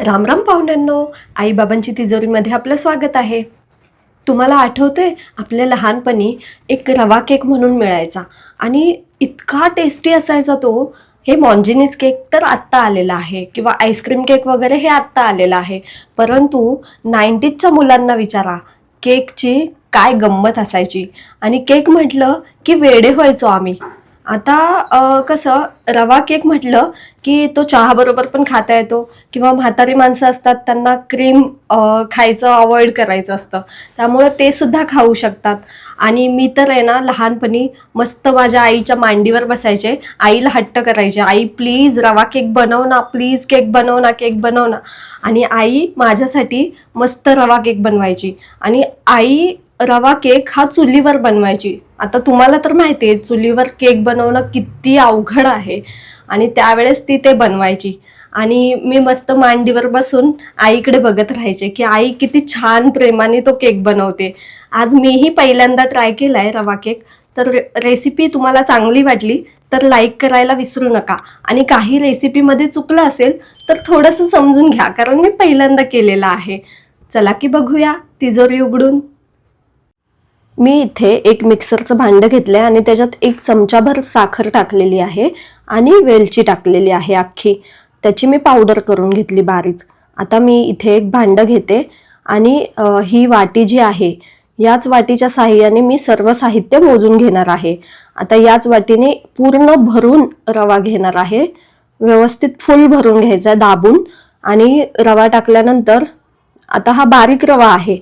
रामराम पाहुण्यांनो आईबाबांची तिजोरीमध्ये आपलं स्वागत आहे. तुम्हाला आठवते आपल्या लहानपणी एक रवा केक म्हणून मिळायचा. आणि इतका टेस्टी असायचा तो. हे मॉन्जिनीज केक तर आत्ता आलेला आहे किंवा आईस्क्रीम केक वगैरे हे आत्ता आलेलं आहे. परंतु नाईन्टीजच्या मुलांना विचारा केकची काय गंमत असायची? आणि केक म्हटलं की वेडे व्हायचो आम्ही. आता कसं रवा केक म्हटलं की तो चहाबरोबर पण खाता येतो किंवा म्हातारी माणसं असतात त्यांना क्रीम खायचं अवॉइड करायचं असतं. त्यामुळं ते सुद्धा खाऊ शकतात. आणि मी तर आहे ना लहानपणी मस्त माझ्या आईच्या मांडीवर बसायचे. आईला हट्ट करायचे. आई प्लीज रवा केक बनव ना प्लीज केक बनव ना केक बनव ना. आणि आई माझ्यासाठी मस्त रवा केक बनवायची. आणि आई रवा केक हा चुलीवर बनवायची. आता तुम्हाला तर माहिती आहे चुलीवर केक बनवणं किती अवघड आहे. आणि त्यावेळेस ती ते बनवायची. आणि मी मस्त मांडीवर बसून आईकडे बघत राहायचे की आई किती छान प्रेमाने तो केक बनवते. आज मीही पहिल्यांदा ट्राय केलाय रवा केक. तर रेसिपी तुम्हाला चांगली वाटली तर लाईक करायला विसरू नका. आणि काही रेसिपीमध्ये चुकलं असेल तर थोडंसं समजून घ्या कारण मी पहिल्यांदा केलेलं आहे. चला की बघूया तिजोरी उघडून. मी इथे एक मिक्सरचं भांडं घेतलं आहे आणि त्याच्यात एक चमचाभर साखर टाकलेली आहे आणि वेलची टाकलेली आहे अख्खी. त्याची मी पावडर करून घेतली बारीक. आता मी इथे एक भांडं घेते आणि ही वाटी जी आहे याच वाटीच्या साह्याने मी सर्व साहित्य मोजून घेणार आहे. आता याच वाटीने पूर्ण भरून रवा घेणार आहे. व्यवस्थित फुल भरून घ्यायचा आहे दाबून आणि रवा टाकल्यानंतर आता हा बारीक रवा आहे.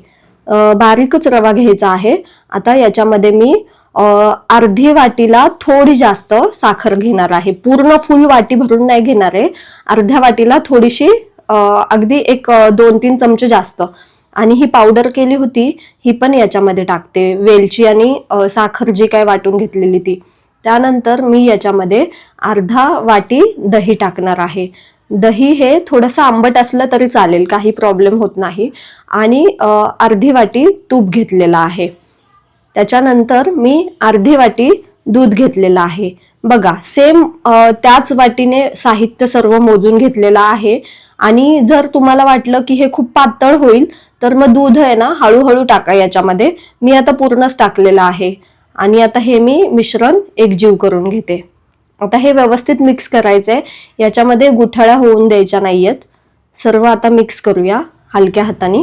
बारीकच रवा घ्यायचा आहे. आता याच्यामध्ये मी अर्धी वाटीला थोडी जास्त साखर घेणार आहे. पूर्ण फुल वाटी भरून नाही घेणार आहे. अर्ध्या वाटीला थोडीशी अगदी एक दोन तीन चमचे जास्त. आणि ही पावडर केली होती ही पण याच्यामध्ये टाकते. वेलची आणि साखर जी काय वाटून घेतलेली ती. त्यानंतर मी याच्यामध्ये अर्धा वाटी दही टाकणार आहे. दही हे थोडंसं आंबट असलं तरी चालेल काही प्रॉब्लेम होत नाही. आणि अर्धी वाटी तूप घेतलेलं आहे. त्याच्यानंतर मी अर्धी वाटी दूध घेतलेलं आहे. बघा सेम त्याच वाटीने साहित्य सर्व मोजून घेतलेलं आहे. आणि जर तुम्हाला वाटलं की हे खूप पातळ होईल तर मग दूध आहे ना हळूहळू टाका याच्यामध्ये. मी आता पूर्णच टाकलेलं आहे. आणि आता हे मी मिश्रण एकजीव करून घेते. आता हे व्यवस्थित मिक्स करायचंय. याच्यामध्ये गुठळ्या होऊन द्यायच्या नाहीयेत. सर्व आता मिक्स करूया हलक्या हाताने.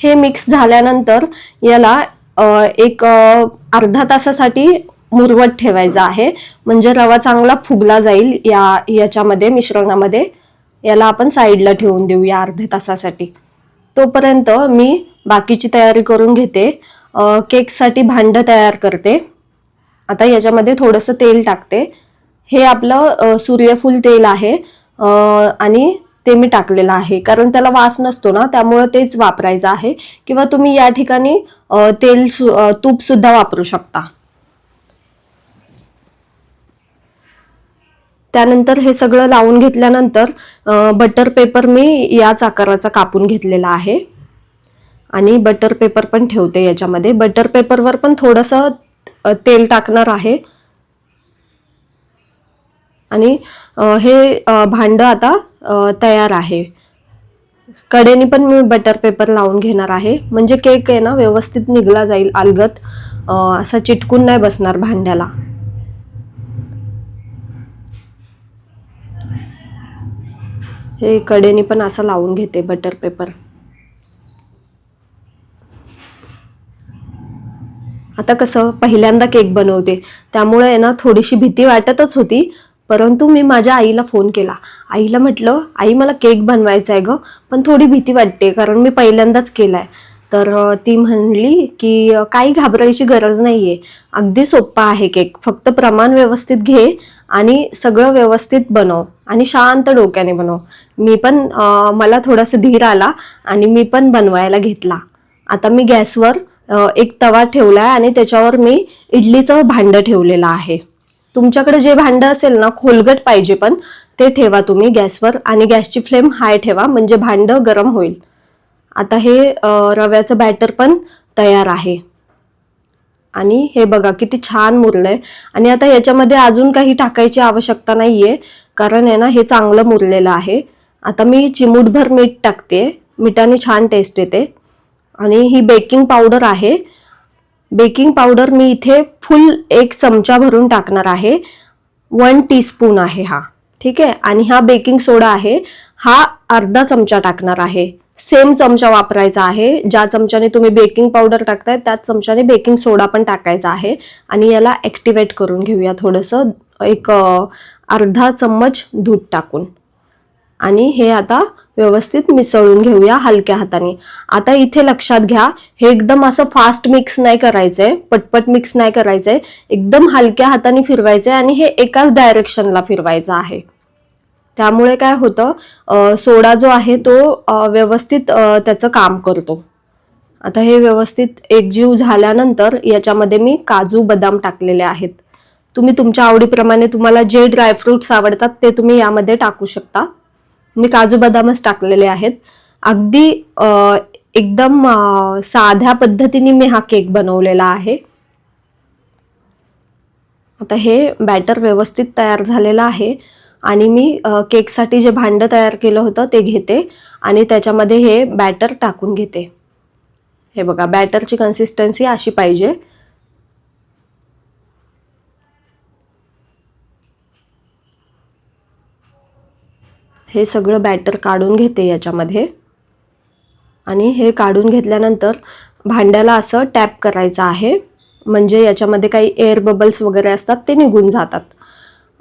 हे मिक्स झाल्यानंतर याला एक अर्धा तासासाठी मुरवत ठेवायचा आहे. म्हणजे रवा चांगला फुगला जाईल या याच्यामध्ये मिश्रणामध्ये. याला आपण साईडला ठेवून देऊया अर्ध्या तासासाठी. तोपर्यंत मी बाकीची तयारी करून घेते. केकसाठी भांडं तयार करते. आता याच्यामध्ये थोडंसं तेल टाकते. हे आपलं सूर्यफूल तेल आहे. आणि ते मी टाकलेलं आहे. कारण त्याला वास नसतो ना त्यामुळं तेच वापरायचं आहे. किंवा तुम्ही या ठिकाणी तेल तूप सुद्धा वापरू शकता. त्यानंतर हे सगळं लावून घेतल्यानंतर बटर पेपर मी याच आकाराचा कापून घेतलेला आहे. आणि बटर पेपर पण ठेवते याच्यामध्ये. बटर पेपरवर पण थोडंसं तेल टाकणार आहे. आणि हे भांड भांडं आता तयार आहे. कडेने पण मी बटर पेपर लावून घेणार आहे. म्हणजे केक आहे ना व्यवस्थित निघला जाईल अलगत असं असा चिटकून नाही बसणार भांड्याला. हे कडेने पण असं लावून घेते बटर पेपर आता कसं पहिल्यांदा केक बनवते. त्यामुळे ना थोडीशी भीती वाटतच होती. परंतु मी माझ्या आईला फोन केला. आईला म्हटलं आई मला केक बनवायचा आहे गं. पण थोडी भीती वाटते कारण मी पहिल्यांदाच केला आहे तर ती म्हणली की काही घाबरायची गरज नाही आहे अगदी सोप्पा आहे केक. फक्त प्रमाण व्यवस्थित घे आणि सगळं व्यवस्थित बनव आणि शांत डोक्याने बनव. मी पण मला थोडासा धीर आला आणि मी पण बनवायला घेतला. आता मी गॅसवर एक तवा ठेवलाय आणि त्याच्यावर मी इडलीचं भांडं ठेवलेलं आहे. तुमच्याकडे जे भांडं असेल ना खोलगट पाहिजे पण ते ठेवा तुम्ही गॅसवर आणि गॅसची फ्लेम हाय ठेवा म्हणजे भांडं गरम होईल. आता हे रव्याचं बॅटर पण तयार आहे. आणि हे बघा किती छान मुरलंय. आणि आता याच्यामध्ये अजून काही टाकायची आवश्यकता नाहीये कारण आहे ना हे चांगलं मुरलेलं आहे. आता मी चिमूटभर मीठ टाकते. मिठाने छान टेस्ट येते. आणि ही बेकिंग पावडर आहे. बेकिंग पावडर मी इथे फुल एक चमचा भरून टाकणार आहे. वन टीस्पून आहे हा. ठीक आहे? आणि हा बेकिंग सोडा आहे. हा अर्धा चमचा टाकणार आहे. सेम चमचा वापरायचा आहे. ज्या चमच्याने तुम्ही बेकिंग पावडर टाकताय त्याच चमच्याने बेकिंग सोडा पण टाकायचा आहे. आणि याला ॲक्टिवेट करून घेऊया थोडंसं. एक अर्धा चम्मच दूध टाकून. आणि हे आता व्यवस्थित मिसळून घेऊया हलक्या हाताने. आता इथे लक्षात घ्या हे एकदम असं फास्ट मिक्स नाही करायचंय पटपट मिक्स नाही करायचंय एकदम हलक्या हाताने फिरवायचंय आणि हे एकाच डायरेक्शनला फिरवायचं आहे. त्यामुळे काय होतं सोडा जो आहे तो व्यवस्थित त्याचं काम करतो. आता हे व्यवस्थित एकजीव झाल्यानंतर याच्यामध्ये मी काजू बदाम टाकलेले आहेत. तुम्ही तुमच्या आवडीप्रमाणे तुम्हाला जे ड्रायफ्रुट्स आवडतात ते तुम्ही यामध्ये टाकू शकता. मी काजू बदामच टाकलेले आहेत. अगदी एकदम साध्या पद्धतीने मी हा केक बनवलेला आहे. आता हे बॅटर व्यवस्थित तयार झालेलं आहे आणि मी केकसाठी जे भांडं तयार केलं होतं ते घेते आणि त्याच्यामध्ये हे बॅटर टाकून घेते. हे बघा बॅटरची कन्सिस्टन्सी अशी पाहिजे. हे सगळं बॅटर काढून घेते याच्यामध्ये. आणि हे काढून घेतल्यानंतर भांड्याला असं टॅप करायचं आहे. म्हणजे याच्यामध्ये काही एअर बबल्स वगैरे असतात ते निघून जातात.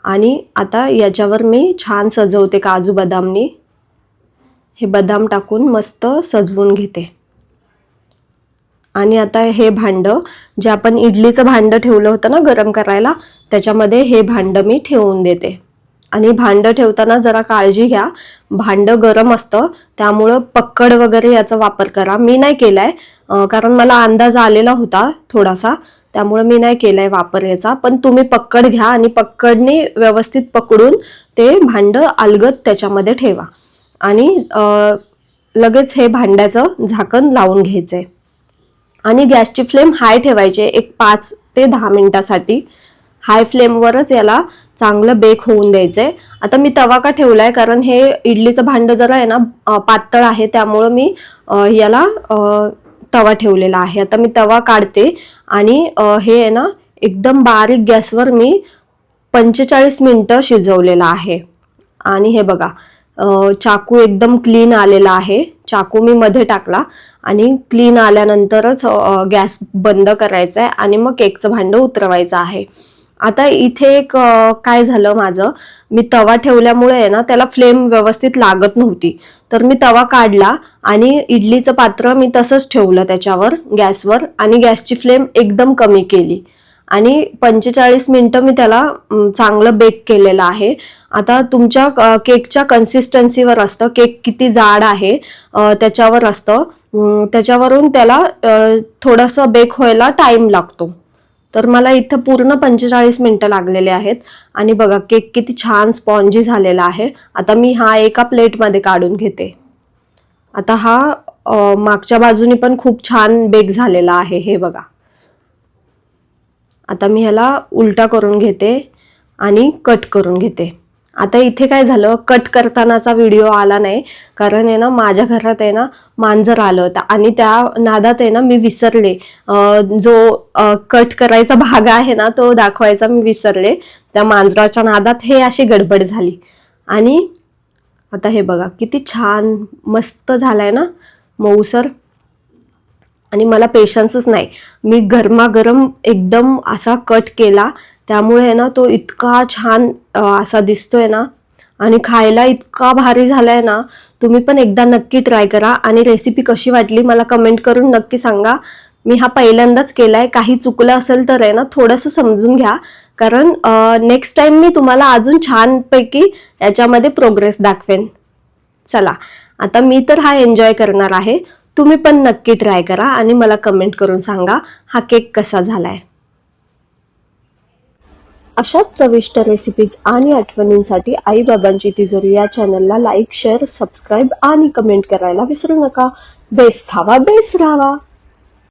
आणि आता याच्यावर मी छान सजवते काजू बदामनी. हे बदाम टाकून मस्त सजवून घेते. आणि आता हे भांडं जे आपण इडलीचं भांडं ठेवलं होतं ना गरम करायला त्याच्यामध्ये हे भांडं मी ठेवून देते. आणि भांडं ठेवताना जरा काळजी घ्या. भांडं गरम असतं त्यामुळं पक्कड वगैरे याचा वापर करा. मी नाही केलाय कारण मला अंदाज आलेला होता थोडासा त्यामुळं मी नाही केलाय वापर याचा. पण तुम्ही पक्कड घ्या आणि पक्कडने व्यवस्थित पकडून ते भांडं अलगत त्याच्यामध्ये ठेवा. आणि लगेच हे भांड्याचं झाकण लावून घ्यायचंय. आणि गॅसची फ्लेम हाय ठेवायची आहे, एक पाच ते दहा मिनिटासाठी. हाय फ्लेमवरच याला चांगलं बेक होऊन द्यायचंय आता मी तवा का ठेवलाय? कारण हे इडलीचं भांडं जरा आहे ना पातळ आहे त्यामुळं मी याला तवा ठेवलेला आहे. आता मी तवा काढते आणि हे आहे ना एकदम बारीक गॅसवर मी पंचेचाळीस मिनटं शिजवलेला आहे. आणि हे बघा चाकू एकदम क्लीन आलेला आहे. चाकू मी मध्ये टाकला आणि क्लीन आल्यानंतरच गॅस बंद करायचा आहे आणि मग केकचं भांडं उतरवायचं आहे. आता इथे एक काय झालं माझं? मी तवा ठेवल्यामुळे आहे ना त्याला फ्लेम व्यवस्थित लागत नव्हती. तर मी तवा काढला आणि इडलीचं पात्र मी तसंच ठेवलं त्याच्यावर गॅसवर आणि गॅसची फ्लेम एकदम कमी केली. आणि पंचेचाळीस मिनटं मी त्याला चांगलं बेक केलेलं आहे. आता तुमच्या केकच्या कन्सिस्टन्सीवर असतं. केक किती जाड आहे त्याच्यावर असतं. त्याच्यावरून त्याला थोडंसं बेक व्हायला टाईम लागतो. तर मला इथं पूर्ण पंचेचाळीस मिनटं लागलेले आहेत. आणि बघा केक किती छान स्पॉन्जी झालेला आहे. आता मी हा एका प्लेटमध्ये काढून घेते. आता हा मागच्या बाजूनी पण खूप छान बेक झालेला आहे. हे बघा. आता मी ह्याला उलटा करून घेते आणि कट करून घेते. आता इथे काय झालं? कट करतानाचा व्हिडिओ आला नाही. कारण आहे ना माझ्या घरात आहे ना मांजर आलं होतं. आणि त्या नादात आहे ना मी विसरले. जो कट करायचा भाग आहे ना तो दाखवायचा मी विसरले. त्या मांजराच्या नादात हे अशी गडबड झाली. आणि आता हे बघा किती छान मस्त झालाय ना मऊसर आणि मला पेशन्सच नाही. मी गरमागरम एकदम असा कट केला. त्यामुळे आहे ना तो इतका छान असा दिसतोय ना आणि खायला इतका भारी झालाय ना तुम्ही पण एकदा नक्की ट्राय करा आणि रेसिपी कशी वाटली मला कमेंट करून नक्की सांगा. मी हा पहिल्यांदाच केलाय काही चुकलं असेल तर आहे ना थोडंसं समजून घ्या. कारण नेक्स्ट टाइम मी तुम्हाला अजून छानपैकी याच्यामध्ये प्रोग्रेस दाखवेन. चला आता मी तर हा एन्जॉय करणार आहे. तुम्ही पण नक्की ट्राय करा आणि मला कमेंट करून सांगा हा केक कसा झालाय. अशाच चविष्ट रेसिपीज आणि आठवणींसाठी आई बाबांची तिजोरी या चॅनलला लाईक शेअर सबस्क्राईब आणि कमेंट करायला विसरू नका. बेस खावा बेस राहावा